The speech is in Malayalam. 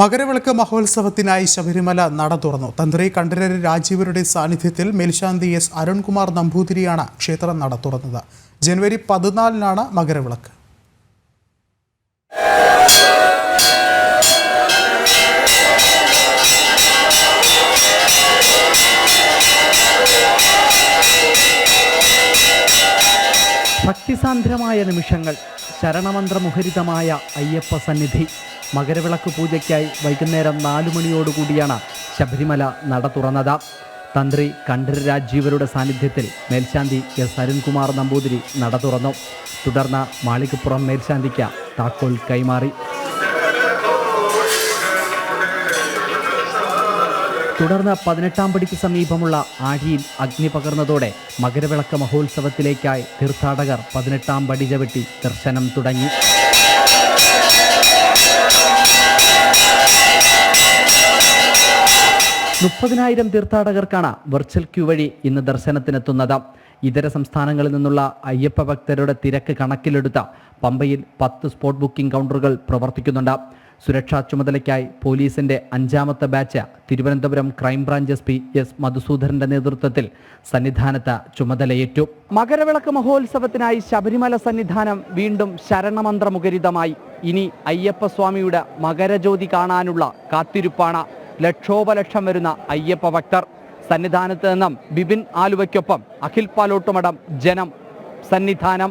മകരവിളക്ക് മഹോത്സവത്തിനായി ശബരിമല നട തുറന്നു. തന്ത്രി കണ്ഠരര് രാജീവരുടെ സാന്നിധ്യത്തിൽ മേൽശാന്തി എസ് അരുൺകുമാർ നമ്പൂതിരിയാണ് ക്ഷേത്രം നട തുറന്നത്. ജനുവരി പതിനാലിനാണ് മകരവിളക്ക്. ഭക്തിസാന്ദ്രമായ നിമിഷങ്ങൾ ശരണമന്ത്രമുഖരിതമായ അയ്യപ്പ സന്നിധി മകരവിളക്ക് പൂജയ്ക്കായി വൈകുന്നേരം നാലു മണിയോടുകൂടിയാണ് ശബരിമല നട തുറന്നത്. തന്ത്രി കണ്ഠര രാജീവരുടെ സാന്നിധ്യത്തിൽ മേൽശാന്തി എസ്. അരുൺകുമാർ നമ്പൂതിരി നട തുറന്നു. തുടർന്ന് മാളികപ്പുറം മേൽശാന്തിക്ക് താക്കോൽ കൈമാറി. തുടർന്ന് പതിനെട്ടാം പടിക്ക് സമീപമുള്ള ആഴിയിൽ അഗ്നി പകർന്നതോടെ മകരവിളക്ക് മഹോത്സവത്തിലേക്കായി തീർത്ഥാടകർ പതിനെട്ടാം പടി ചവിട്ടി ദർശനം തുടങ്ങി. മുപ്പതിനായിരം തീർത്ഥാടകർക്കാണ് വെർച്വൽ ക്യൂ വഴി ഇന്ന് ദർശനത്തിനെത്തുന്നത്. ഇതര സംസ്ഥാനങ്ങളിൽ നിന്നുള്ള അയ്യപ്പ ഭക്തരുടെ തിരക്ക് കണക്കിലെടുത്ത പമ്പയിൽ പത്ത് സ്പോട്ട് ബുക്കിംഗ് കൗണ്ടറുകൾ പ്രവർത്തിക്കുന്നുണ്ട്. സുരക്ഷാ ചുമതലയ്ക്കായി പോലീസിന്റെ അഞ്ചാമത്തെ batch Thiruvananthapuram crime branch S P S മധുസൂദരന്റെ നേതൃത്വത്തിൽ സന്നിധാനത്ത് ചുമതലയേറ്റു. മകരവിളക്ക് മഹോത്സവത്തിനായി ശബരിമല സന്നിധാനം വീണ്ടും ശരണമന്ത്രമുഖരിതമായി. ഇനി അയ്യപ്പസ്വാമിയുടെ മകരജ്യോതി കാണാനുള്ള കാത്തിരിപ്പാണ് ലക്ഷോപലക്ഷം വരുന്ന അയ്യപ്പ ഭക്തർ. സന്നിധാനത്ത് നിന്നും ബിപിൻ ആലുവയ്ക്കൊപ്പം അഖിൽ പാലോട്ടുമടം ജനം സന്നിധാനം.